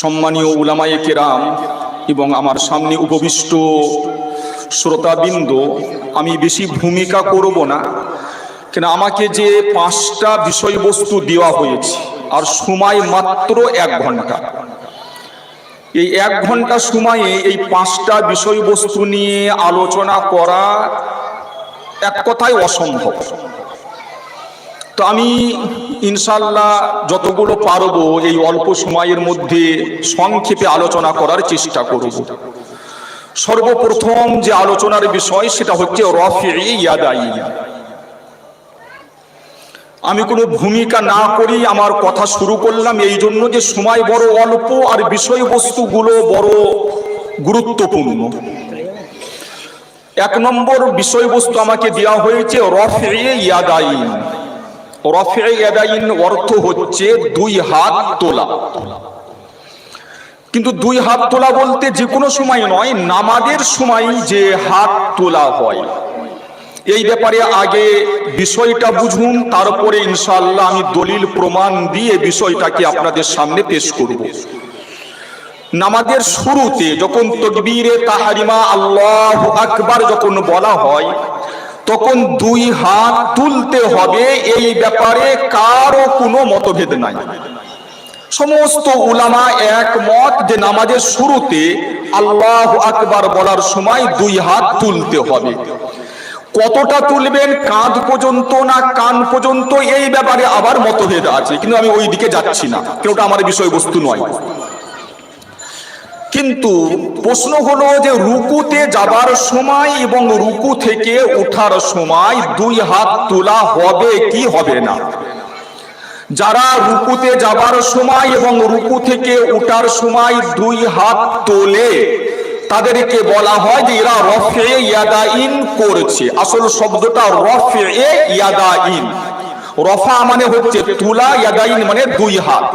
সম্মানীয় উলামায়ে কেরাম এবং আমার সামনে উপবিষ্ট শ্রোতাবৃন্দ, আমি বেশি ভূমিকা করব না কেন আমাকে যে পাঁচটা বিষয়বস্তু দেওয়া হয়েছে, আর সময় মাত্র এক ঘণ্টা। এই এক ঘণ্টা সময়ে এই পাঁচটা বিষয়বস্তু নিয়ে আলোচনা করা এক কথায় অসম্ভব। তো আমি ইনশাল্লাহ যতগুলো পারব এই অল্প সময়ের মধ্যে সংক্ষেপে আলোচনা করার চেষ্টা করব। সর্বপ্রথম যে আলোচনার বিষয় সেটা হচ্ছে রফে ইয়াদাই। আমি কোনো ভূমিকা না করি আমার কথা শুরু করলাম, এই জন্য যে সময় বড় অল্প আর বিষয়বস্তুগুলো বড় গুরুত্বপূর্ণ। এক নম্বর বিষয়বস্তু আমাকে দেওয়া হয়েছে রফে ইয়াদাইন অর্থ হচ্ছে দুই হাত তোলা। কিন্তু দুই হাত তোলা বলতে যে কোনো সময় নয়, নামাজের সময় যে হাত তোলা হয়। এই ব্যাপারে আগে বিষয়টা বুঝুন, তারপরে ইনশাল্লাহ আমি দলিল প্রমাণ দিয়ে বিষয়টাকে আপনাদের সামনে পেশ করব। নামাজের শুরুতে যখন তকবীরে তাহারিমা আল্লাহ আকবার যখন বলা হয় তখন দুই হাত তুলতে হবে, এই ব্যাপারে কারও কোনো মতভেদ নাই। সমস্ত উলামা একমত যে নামাজের শুরুতে আল্লাহ আকবার বলার সময় দুই হাত তুলতে হবে। কতটা তুলবেন, কাঁধ পর্যন্ত না কান পর্যন্ত, এই ব্যাপারে আবার মতভেদ আছে, কিন্তু আমি ওই দিকে যাচ্ছি না কেউটা আমার বিষয়বস্তু নয়। কিন্তু প্রশ্ন হলো যে রুকুতে যাবার সময় এবং রুকু থেকে ওঠার সময় দুই হাত তোলা হবে কি হবে না? যারা রুকুতে যাবার সময় এবং রুকু থেকে ওঠার সময় দুই হাত তোলে, তাদেরকে বলা হয় যে এরা রফে ইয়াদাইন করেছে। আসল শব্দটা রফে ইয়াদাইন। রফা মানে হচ্ছে তুলা, ইয়াদাইন মানে দুই হাত।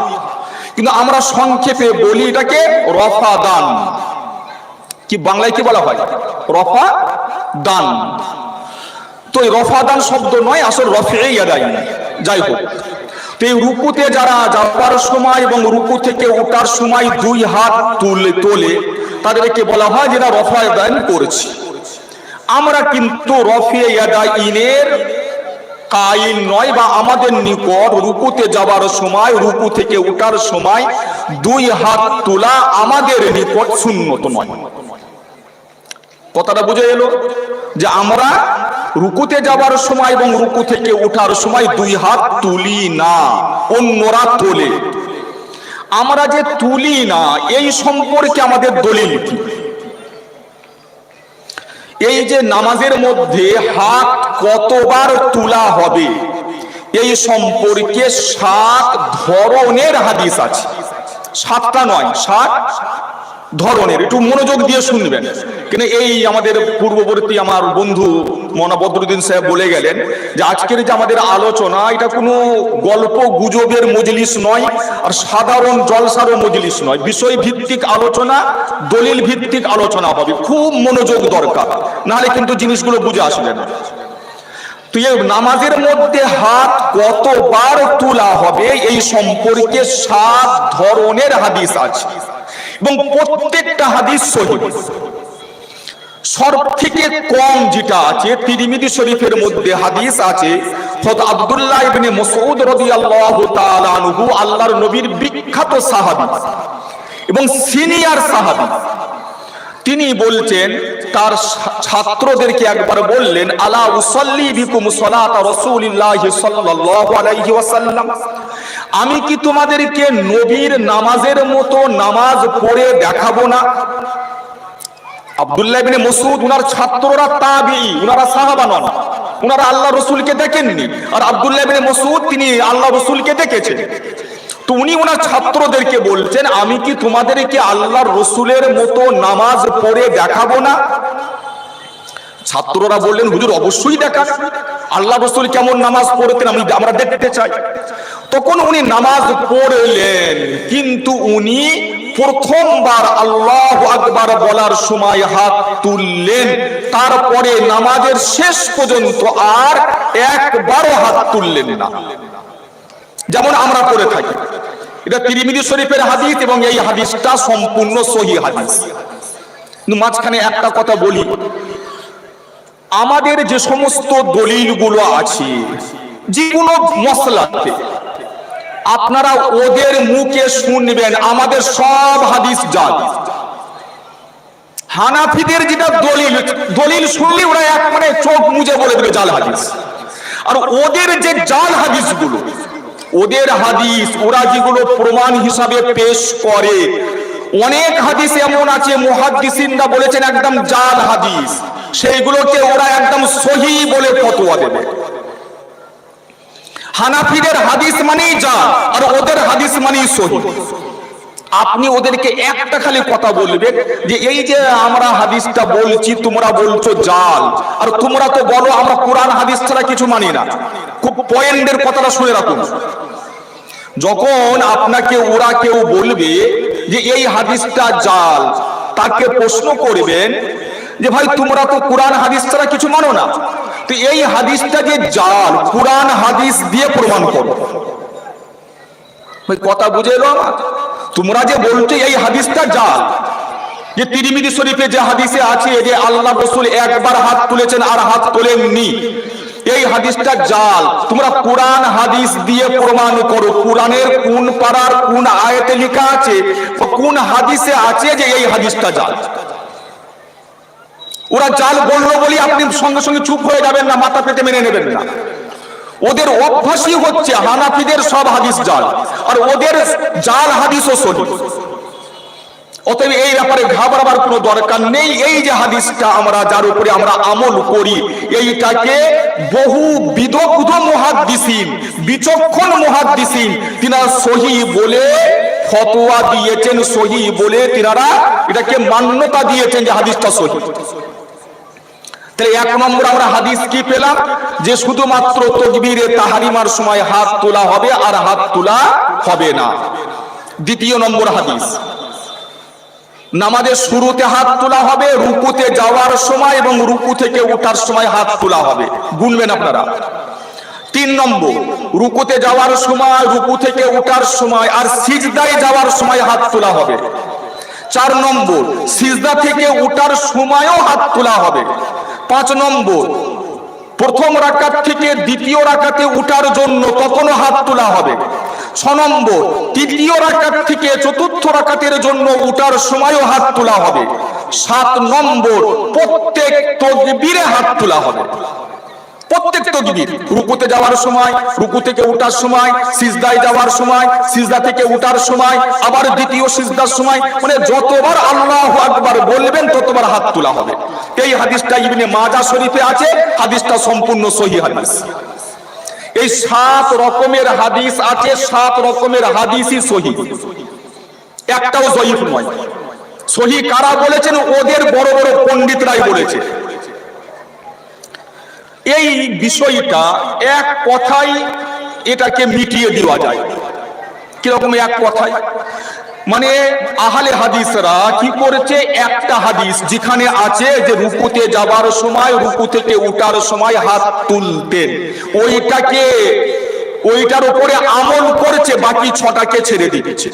কিন্তু আমরা সংক্ষেপে বলি এটাকে রফা দান কি বাংলায় কি বলা হয়? রফা দান তো এই রফা দান শব্দ নয়, আসল রফে ইয়াদাইন যাই হোক, তো এই রুকুতে যারা যাওয়ার সময় এবং রুকু থেকে ওঠার সময় দুই হাত তুলে তোলে, তাদেরকে বলা হয় যেটা রফা দান করেছে। আমরা কিন্তু রফে ইয়াদাইনের কাইন নয় বা আমাদের নিকট রুকুতে যাবার সময়, রুকু থেকে ওঠার সময়, দুই হাত তোলা আমাদের নিকট শূন্যত নয়। কথাটা বুঝে এলো যে আমরা রুকুতে যাবার সময় এবং রুকু থেকে ওঠার সময় দুই হাত তুলি না, অন্যরা তোলে। আমরা যে তুলি না, এই সম্পর্কে আমাদের দলিল কি? এই যে নামাজের মধ্যে হাত কতবার তোলা হবে, এই সম্পর্কে সাত ধরনের হাদিস আছে। সাতটা নয়, সাত? ধরনের, একটু মনোযোগ দিয়ে শুনবেন। কিন্তু এই আমাদের পূর্ববর্তী আমার বন্ধু মনা বদরুদ্দিন সাহেব বলে গেলেন যে আজকের যে আমাদের আলোচনা, এটা কোনো গল্প গুজবের মজলিস নয়, আর সাধারণ জলসারও মজলিস নয়। বিষয় ভিত্তিক আলোচনা দলিল ভিত্তিক আলোচনা হবে। খুব মনোযোগ দরকার। নাহলে কিন্তু জিনিসগুলো বুঝে আসবে না। তো এই নামাজের মধ্যে হাত কতবার তোলা হবে, এই সম্পর্কে সাত ধরনের হাদিস আছে। এবং প্রত্যেকটা হাদিস সহি। সব থেকে কম যেটা আছে তিরিমিদি শরীফের মধ্যে হাদিস আছে হত আব্দুল্লাহ ইবনে মসউদ রাদিয়াল্লাহু তাআলা আনহু আল্লাহর নবীর বিখ্যাত সাহাবী এবং সিনিয়র সাহাবী। তিনি বলছেন, তার ছাত্রদেরকে একবার বললেন, আলা উসাল্লি বিকুম সালাত রাসূলিল্লাহি সাল্লাল্লাহু আলাইহি ওয়াসাল্লাম। আমি কি তোমাদেরকে নবীর নামাজের মতো নামাজ পড়ে দেখাবো না? আব্দুল্লাহ ইবনে মসউদ, উনার ছাত্ররা তাবি, উনারা সাহাবা নন। উনারা আল্লাহ রসুলকে দেখেননি। আর আব্দুল্লাহ ইবনে মসউদ, তিনি আল্লাহ রসুলকে দেখেছেন। তো উনি ওনার ছাত্রদেরকে বলছেন, আমি কি তোমাদেরকে আল্লাহর রসুলের মতো নামাজ পড়ে দেখাবো না? ছাত্ররা বললেন, হুজুর, অবশ্যই দেখান। আল্লাহ রসুল কেমন নামাজ পড়তেন আমি আমরা দেখতে চাই। তখন উনি নামাজ পড়লেন, কিন্তু উনি প্রথমবার আল্লাহ আকবার বলার সময় হাত তুললেন। তারপরে নামাজের শেষ পর্যন্ত আর একবারও হাত তুললেন না। যেমন আমরা করে থাকি। এটা তিরিমিদি শরীফের হাদিস এবং এই হাদিসটা সম্পূর্ণ সহি হাদিস। মাঝখানে একটা কথা বলি, আমাদের যে সমস্ত দলিলগুলো আছে, যে কোনো মশলাতে আপনারা ওদের মুখে শুনবেন, আমাদের সব হাদিস জাল হানাফিদের যেটা দলিল দলিল শুনলে ওরা এক মানে চোখ মুজে বলে দেবে জাল হাদিস। আর ওদের যে জাল হাদিসগুলো ওদের হাদিস, ওরা যেগুলো প্রমাণ হিসাবে পেশ করে। অনেক হাদিস এমন আছে, মুহাদ্দিসিনরা বলেছেন একদম জাল হাদিস। সেইগুলোকে ওরা একদম সহি বলে ফতোয়া দেবে। হানাফিদের হাদিস মানেই যা আর ওদের হাদিস মানেই সহি। আপনি ওদেরকে একটা খালি কথা বলবেন যে এই যে আমরা হাদিসটা বলছি, তোমরা বলছো জাল। আর তোমরা তো বলো আমরা কোরআন, হাদিস ছাড়া কিছু মানি না। খুব পয়েন্টের কথাটা শুনে রাখুন। যখন আপনাকে, ওরা কেউ বলবে যে এই হাদিসটা জাল, তাকে প্রশ্ন করবেন যে ভাই, তোমরা তো কোরআন, হাদিস ছাড়া কিছু মানো না। তো এই হাদিসটা যে জাল, কোরআন, হাদিস দিয়ে প্রমাণ করো। কথা বুঝে এলো আমার? তোমরা যে বলছো এই হাদিসটা জাল যে তিরিমিদি শরীফে যে হাদিসে আছে যে আল্লাহ রসুল একবার হাত তুলেছেন আর হাত তোলেননি, এই হাদিসটা জাল তোমরা কোরআন হাদিস দিয়ে প্রমাণ করো, কোরআনের কোন পাড়ার কোন আয়তে লেখা আছে কোন হাদিসে আছে যে এই হাদিসটা জাল ওরা জাল বলল বলি আপনি সঙ্গে সঙ্গে চুপ হয়ে যাবেন না, মাথা পেতে মেনে নেবেন না। ওদের অভ্যাসই হচ্ছে হানাফিদের সব হাদিস জাল, আর ওদের জাল হাদিসও সহি। অতএব এই ব্যাপারে ঘাবড়াবার কোনো দরকার নেই, এই যে হাদিসটা আমরা, যার উপরে আমরা আমল করি, এইটাকে বহু বিদগ্ধ মুহাদ্দিসিন, বিচক্ষণ মুহাদ্দিসিন তিনারা সহি বলে ফতোয়া দিয়েছেন, সহি বলে তিনারা এটাকে মান্যতা দিয়েছেন যে হাদিসটা সহি। তাহলে এক নম্বর আমরা হাদিস কি পেলাম? যে শুধুমাত্র তকবীরে তাহারিমার সময় হাত তোলা হবে আর হাত তোলা হবে না। দ্বিতীয় নম্বর হাদিস। নামাজের শুরুতে হাত তোলা হবে, রুকুতে যাওয়ার সময় এবং রুকু থেকে ওঠার সময় হাত তোলা হবে। গুনবেন আপনারা। তিন নম্বর, রুকুতে যাওয়ার সময়, রুকু থেকে ওঠার সময় আর সিজদায় যাওয়ার সময় হাত তোলা হবে। চার নম্বর, সিজদা থেকে ওঠার সময়ও হাত তোলা হবে। পাঁচ নম্বর। প্রথম রাকাত থেকে দ্বিতীয় রাকাতে উঠার জন্য তখনও হাত তোলা হবে? ছ নম্বর, তৃতীয় রাকাত থেকে চতুর্থ রাকাতের জন্য উঠার সময়ও হাত তোলা হবে। সাত নম্বর, প্রত্যেক তকবীরে হাত তোলা হবে। প্রত্যেক তকবীর রুকুতে যাওয়ার সময়, রুকু থেকে উঠার সময়, সিজদায় যাওয়ার সময়, সিজদা থেকে উঠার সময়, আবার দ্বিতীয় সিজদার সময় মানে যতবার আল্লাহু আকবার বলবেন ততবার হাত তোলা হবে। এই হাদিসটা ইবনে মাজা শরীফে আছে, হাদিসটা সম্পূর্ণ সহি হাদিস। এই সাত রকমের হাদিস আছে, সাত রকমের হাদিসই সহি। একটাও জয়ীফ নয়। সহি কারা বলেছেন? ওদের বড় বড় পণ্ডিতরাই বলেছে। এই বিষয়টা এক কথাই এটাকে মিটিয়ে দেওয়া যায়। কীরকম এক কথায়? মানে আহলে হাদিসরা কি করেছে? একটা হাদিস যেখানে আছে যে রুকুতে যাবার সময়, রুকু থেকে উঠার সময় হাত তুলতেন। ওইটাকে, ওইটার উপরে আমল করেছে, বাকি ছটাকে ছেড়ে দিয়েছে।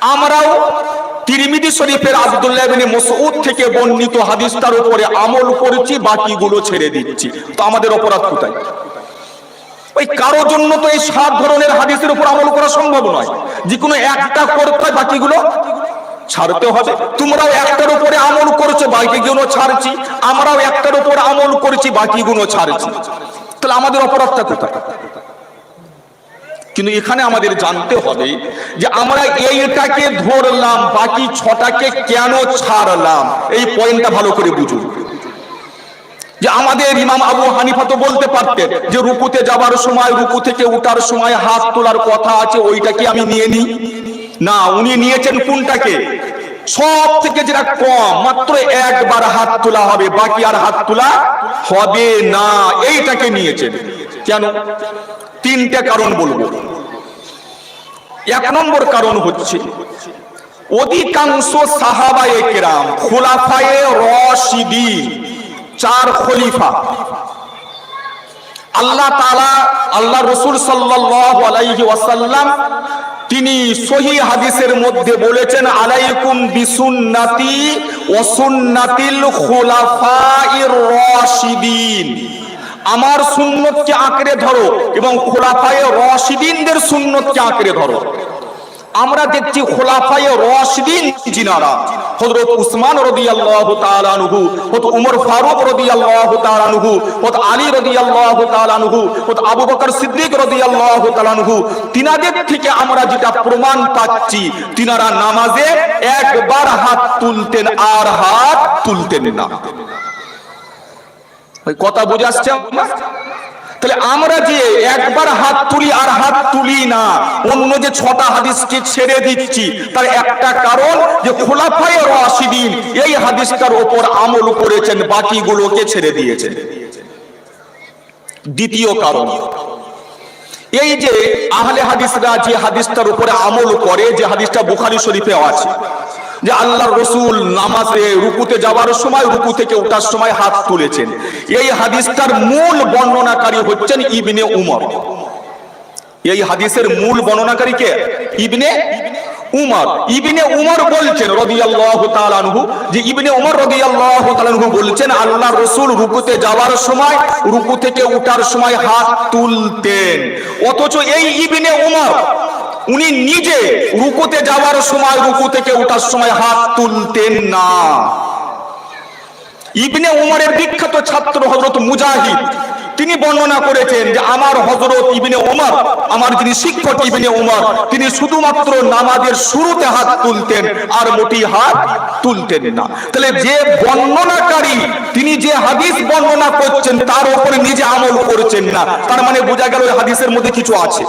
আমরাও তিরমিদি শরীফের আব্দুল্লাহ ইবনে মসউদ থেকে বর্ণিত হাদিসটার উপরে আমল করেছি, বাকিগুলো ছেড়ে দিচ্ছি। তো আমাদের অপরাধ কোথায়? ওই কারোর জন্য তো এই সাত ধরনের হাদিসের উপর আমল করা সম্ভব নয়। যে কোনো একটা করতে বাকিগুলো ছাড়তে হবে। তোমরাও একটার উপরে আমল করেছ, বাকিগুলো ছাড়ছি। আমরাও একটার উপর আমল করেছি, বাকিগুলো ছাড়ছি। তাহলে আমাদের অপরাধটা কোথায়? কিন্তু এখানে আমাদের জানতে হবে যে আমরা এইটাকে ধরলাম, বাকি ছটাকে কেন ছাড়লাম? এই পয়েন্টটা ভালো করে বুঝুন। যে আমাদের ইমাম আবু হানিফা তো বলতে পারতেন যে রুকুতে যাবার সময়, রুকু থেকে উঠার সময় হাত তোলার কথা আছে, ওইটাকে আমি নিয়ে নিই। না, উনি নিয়েছেন কোনটাকে? সব থেকে যেটা কম, মাত্র একবার হাত তোলা হবে, বাকি আর হাত তোলা হবে না। এইটাকে নিয়েছেন কেন? তিনটে কারণ বলব। এক নম্বর কারণ হচ্ছে, অধিকাংশ সাহাবায়ে কেরাম, খোলাফায়ে রশিদিন চার খলিফা। আল্লাহ তাআলা, আল্লাহ রসুল সাল্লাল্লাহু আলাইহি ওয়াসাল্লাম তিনি সহি হাদিসের মধ্যে বলেছেন, আলাইকুম বিসুন্নাতি ওসুন্নাতিল খোলাফাইর রাশিদিন। আমার সুন্নতকে আঁকড়ে ধরো এবং খোলাফায়ে রশিদিনদের সুন্নতকে আঁকড়ে ধরো। আমরা দেখছি খোলাফায়ে রশিদিন জিনারা হযরত উসমান রাদিয়াল্লাহু তাআলা আনহু, হযরত উমর ফারুক রাদিয়াল্লাহু তাআলা আনহু, হযরত আলী রাদিয়াল্লাহু তাআলা আনহু, হযরত আবু বকর সিদ্দিক রাদিয়াল্লাহু তাআলা আনহু, তিনাদের থেকে আমরা যেটা প্রমাণ পাচ্ছি, তিনারা নামাজে একবার হাত তুলতেন আর হাত তুলতেন না কথা বুঝাচ্ছে আপনার? তাহলে আমরা যে একবার হাত তুলি আর হাত তুলি না, অন্য যে ছটা হাদিসকে ছেড়ে দিচ্ছি, তার একটা কারণ যে খোলাফায় রাশিদিন এই হাদিসটার ওপর আমল করেছেন, বাকিগুলোকে ছেড়ে দিয়েছেন। দ্বিতীয় কারণ, এই যে আহলে হাদিসরা যে হাদিসটার উপরে আমল করে, যে হাদিসটা বুখারী শরীফে আছে যে আল্লাহর রসুল নামাজে রুকুতে যাওয়ার সময়, রুকু থেকে ওঠার সময় হাত তুলেছেন। এই হাদিসটার মূল বর্ণনাকারী হচ্ছেন ইবনে উমর। এই হাদিসের মূল বর্ণনাকারী কে? ইবনে উমর। ইবনে উমর বলছেন রাদিয়াল্লাহু তাআলা যে ইবনে উমর তাআলা আনহু বলছেন আল্লাহ রাসূল রুকুতে যাওয়ার সময়, রুকু থেকে ওঠার সময় হাত তুলতেন। অথচ এই ইবনে উমর উনি নিজে রুকুতে যাওয়ার সময় রুকু থেকে ওঠার সময় হাত তুলতেন না। ইবনে উমরের বিখ্যাত ছাত্র হজরত মুজাহিদ, তিনি বর্ণনা করেছেন যে আমার হজরত ইবনে উমর, আমার যিনি শিক্ষক ইবনে উমর, তিনি শুধুমাত্র নামাজের শুরুতে হাত তুলতেন আর মোটি হাত তুলতেন না। তাহলে যে বর্ণনাকারী, তিনি যে হাদিস বর্ণনা করছেন, তার উপরে নিজে আমল করছেন না। তার মানে বোঝা গেল হাদিসের মধ্যে কিছু আছে।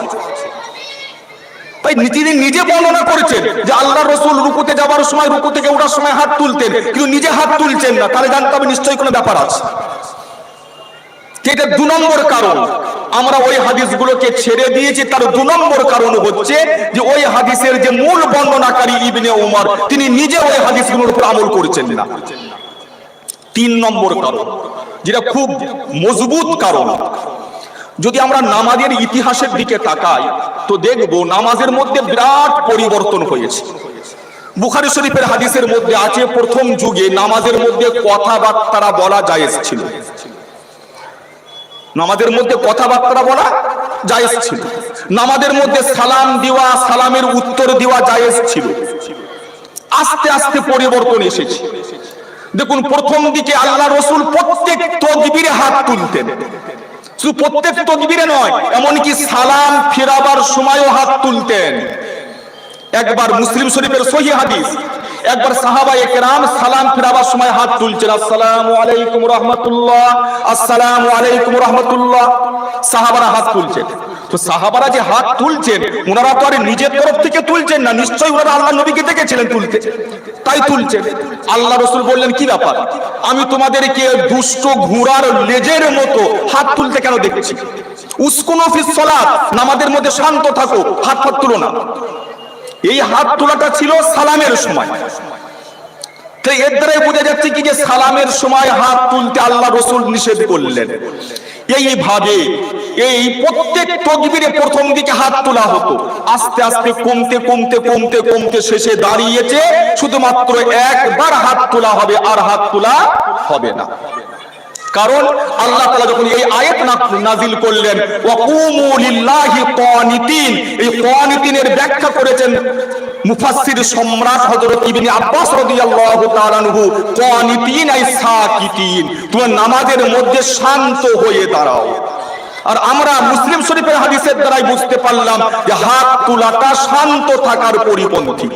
তাই তিনি নিজে বর্ণনা করেছেন যে আল্লাহ রসুল রুকুতে যাওয়ার সময় রুকু থেকে ওঠার সময় হাত তুলতেন, কিন্তু নিজে হাত তুলছেন না। তাহলে জানতে হবে নিশ্চয়ই কোনো ব্যাপার আছে। এটা দু নম্বর কারণ। আমরা ওই হাদিসগুলোকে ছেড়ে দিয়েছি, তার দু নম্বর কারণ হচ্ছে যে ওই হাদিসের যে মূল বর্ণনাকারী ইবনে উমর, তিনি নিজে ওই হাদিসগুলোর উপর আমল করছেন না। তিন নম্বর কারণ, যেটা খুব মজবুত কারণ। যদি আমরা নামাজের ইতিহাসের দিকে তাকাই, তো দেখব নামাজের মধ্যে বিরাট পরিবর্তন হয়েছে। বুখারি শরীফের হাদিসের মধ্যে আছে, প্রথম যুগে নামাজের মধ্যে কথাবার্তা বলা জায়েজ ছিল। নামাজের মধ্যে কথাবার্তা বলা জায়েজ ছিল। নামাজের মধ্যে সালাম দেওয়া, সালামের উত্তর দেওয়া জায়েজ ছিল। আস্তে আস্তে পরিবর্তন এসেছে। দেখুন, প্রথম দিকে আল্লাহ রসুল প্রত্যেক তকবীরে হাত তুলতেন। শুধু প্রত্যেক তকবীরে নয়, এমনকি সালাম ফেরাবার সময়ও হাত তুলতেন। একবার মুসলিম শরীফের সহি হাদিস একবার সাহাবা একরাম সালাম ফেরাবার সময় হাত তুলছেন। আসসালামু আলাইকুম রহমতুল্লাহ। আসসালামু আলাইকুম রহমতুল্লাহ। সাহাবারা হাত তুলছেন। তো সাহাবারা যে হাত তুলছেন ওনারা তো আর নিজের তরফ থেকে তুলছেন না, নিশ্চয়ই ওনারা আল্লাহ নবীকে দেখেছিলেন তুলতে। তাই তুলছেন। আল্লাহ রসুল বললেন, কি ব্যাপার? আমি তোমাদেরকে দুষ্ট, ঘোড়ার লেজের মতো হাত তুলতে কেন দেখছি? উস্কুনো ফিস সলাত, নামাজের মধ্যে শান্ত থাকো হাত ফাত তুলো না। এই হাত তোলাটা ছিল সালামের সময়। তো এর দ্বারাই বোঝা যাচ্ছে কি যে সালামের সময় হাত তুলতে আল্লাহ রসুল নিষেধ করলেন। এইভাবে এই প্রত্যেক তকবীরে প্রথম দিকে হাত তোলা হতো। আস্তে আস্তে কমতে কমতে কমতে কমতে শেষে দাঁড়িয়েছে। শুধুমাত্র একবার হাত তোলা হবে, আর হাত তোলা হবে না। কারণ আল্লাহ তালা যখন এই আয়াত নাজিল করলেন এই কানিতিনের ব্যাখ্যা করেছেন মুফাসসির সম্রাট হযরত ইবনে আব্বাস রাদিয়াল্লাহু তাআলা আনহু কানিতিন আই সাকিতিন তোমরা নামাজের মধ্যে শান্ত হয়ে দাঁড়াও। আর আমরা মুসলিম শরীফের হাদিসের দ্বারাই বুঝতে পারলাম যে হাত তোলাটা শান্ত থাকার পরিপন্থী।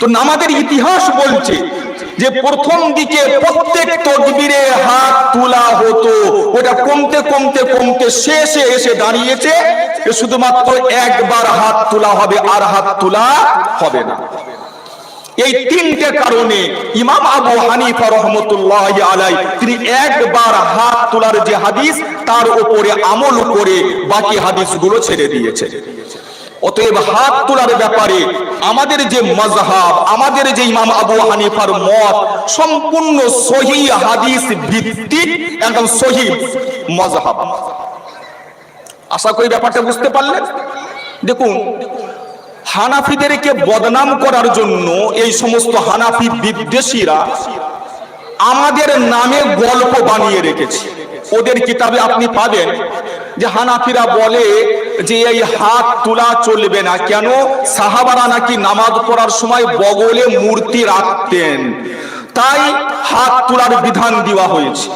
তো নামাজের ইতিহাস বলছে যে প্রথম দিকে প্রত্যেক তকবীরে হাত তোলা হতো, ওটা কমতে কমতে কমতে শেষে এসে দাঁড়িয়েছে শুধুমাত্র একবার হাত তোলা হবে আর হাত তোলা হবে না। এই তিনটে কারণে ইমাম আবু হানিফা রহমতুল্লাহ আলাই তিনি একবার হাত তোলার যে হাদিস, তার উপরে আমল করে বাকি হাদিসগুলো ছেড়ে দিয়েছে অতএব হাত তোলার ব্যাপারে আমাদের যে মজহাব আমাদের যে ইমাম আবু হানিফার মত, সম্পূর্ণ সহি হাদিস ভিত্তিক একদম সহি মজহাব আশা করি ব্যাপারটা বুঝতে পারলেন? দেখুন, হানাফিদেরকে বদনাম করার জন্য এই সমস্ত হানাফি বিদ্বেষীরা আমাদের নামে গল্প বানিয়ে রেখেছে। ওদের কিতাবে আপনি পাবেন যে হানাফিরা বলে যে এই হাত তোলা চলবে না, কেন? সাহাবারা নাকি নামাজ পড়ার সময় বগলে মূর্তি রাখতেন। তাই হাত তোলার বিধান দেওয়া হয়েছে।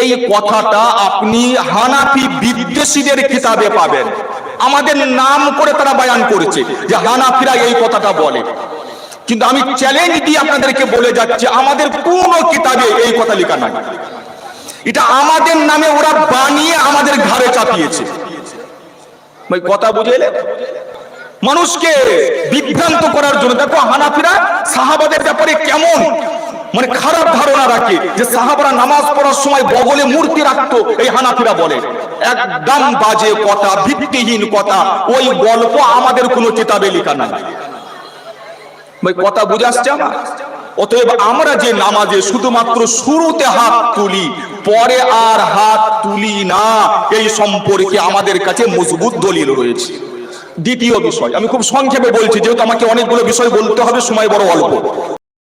এই কথাটা আপনি হানাফি বিদ্বেষীদের কিতাবে পাবেন। আমাদের নাম করে তারা বয়ান করেছে যে হানাফিরা এই কথাটা বলে। কিন্তু আমি চ্যালেঞ্জ দিয়ে আপনাদেরকে বলে যাচ্ছি, আমাদের কোন কিতাবে এই কথা লেখা নাই। এটা আমাদের নামে ওরা বানিয়ে আমাদের ঘাড়ে চাপিয়েছে। কথা বুঝেলে? মানুষকে বিভ্রান্ত করার জন্য, দেখো হানাফিরা সাহাবাদের ব্যাপারে কেমন? মানে খারাপ ধারণা রাখে যে সাহাবারা নামাজ পড়ার সময় বগলে মূর্তি রাখতো, এই হানাফিরা বলে। একদম বাজে কথা, ভিত্তিহীন কথা। ওই গল্প আমাদের কোনো কিতাবে লেখা নাই। ভাই, কথা বুঝে আসছে আমার? অতএব আমরা যে নামাজে শুধুমাত্র শুরুতে হাত তুলি, পরে আর হাত তুলি না, এই সম্পর্কে আমাদের কাছে মজবুত দলিল রয়েছে। দ্বিতীয় বিষয়, আমি খুব সংক্ষেপে বলছি, যেহেতু আমাকে অনেকগুলো বিষয় বলতে হবে, সময় বড় অল্প।